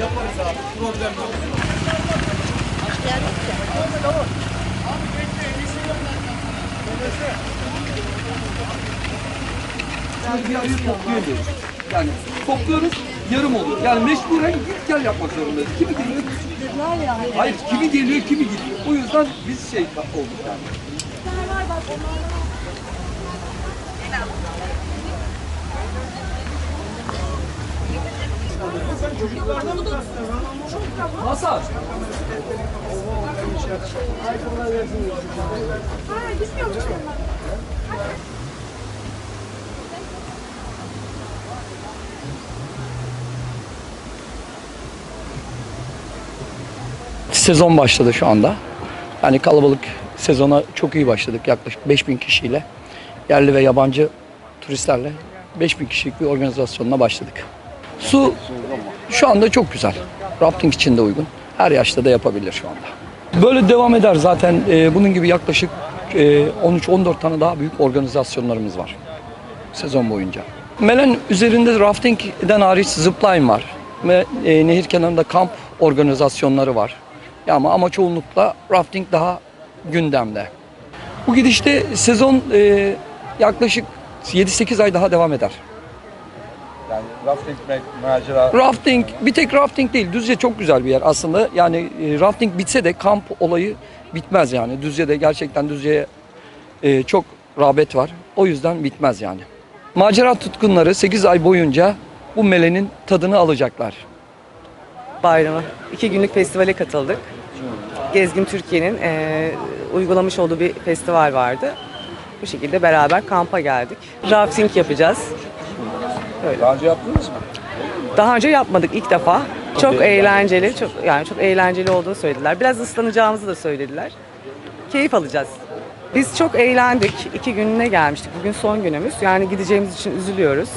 Yaparız abi. Problem yok. Bir ayı topluyoruz. Yani topluyoruz, yarım oluyor. Yani mecburen git gel yapmak zorundayız. Kimi geliyor, hayır kimi geliyor, kimi gidiyor. O yüzden biz şey olduk yani. Masaj. Sezon başladı şu anda. Yani kalabalık sezona çok iyi başladık. Yaklaşık 5000 kişiyle yerli ve yabancı turistlerle 5000 kişilik bir organizasyonla başladık. Su şu anda çok güzel. Rafting için de uygun. Her yaşta da yapabilir şu anda. Böyle devam eder zaten. e, bunun gibi yaklaşık e, 13-14 tane daha büyük organizasyonlarımız var sezon boyunca. Melen üzerinde raftingden hariç zipline var ve e, nehir kenarında kamp organizasyonları var. Ya ama, ama çoğunlukla rafting daha gündemde. Bu gidişte sezon e, yaklaşık 7-8 ay daha devam eder. Yani rafting macera Rafting, bir tek rafting değil. Düzce çok güzel bir yer aslında. Yani e, rafting bitse de kamp olayı bitmez yani. Düzce'de gerçekten Düzce'ye e, çok rağbet var. O yüzden bitmez yani. Macera tutkunları 8 ay boyunca bu melenin tadını alacaklar. Bayramı. İki günlük festivale katıldık. Gezgin Türkiye'nin eee, uygulamış olduğu bir festival vardı. Bu şekilde beraber kampa geldik. Rafting yapacağız. daha önce yaptınız mı? Daha önce yapmadık ilk defa. Çok eğlenceli, çok yani çok eğlenceli olduğunu söylediler. Biraz ıslanacağımızı da söylediler. Keyif alacağız. Biz çok eğlendik. İki gününe gelmiştik. Bugün son günümüz. Yani gideceğimiz için üzülüyoruz.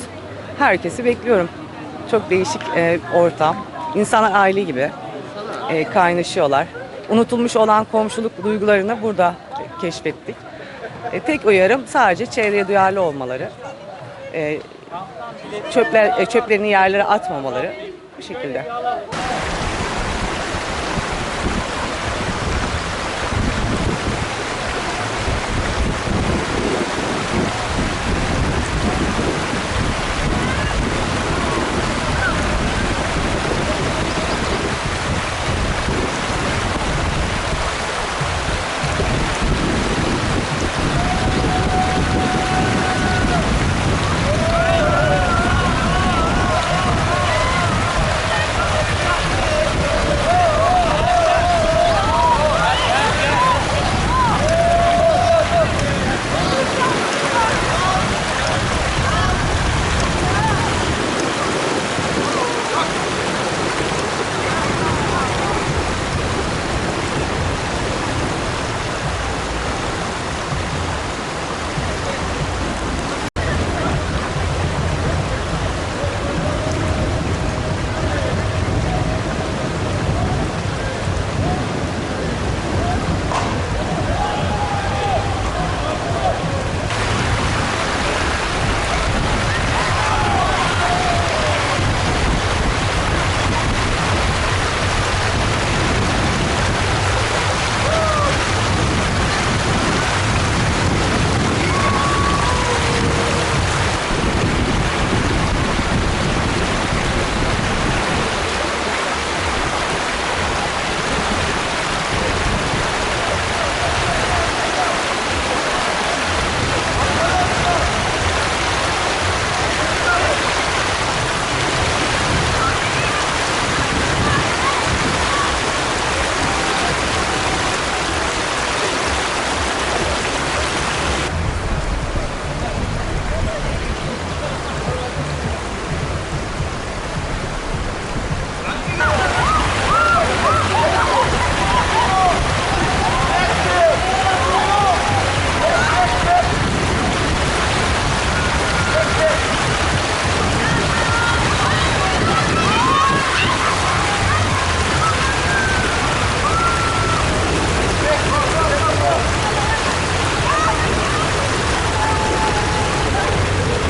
Herkesi bekliyorum. Çok değişik e, ortam. İnsanlar aile gibi e, kaynaşıyorlar. Unutulmuş olan komşuluk duygularını burada keşfettik. E, tek uyarım sadece çevreye duyarlı olmaları. E, çöpler, e, çöplerini yerlere atmamaları. Bu şekilde.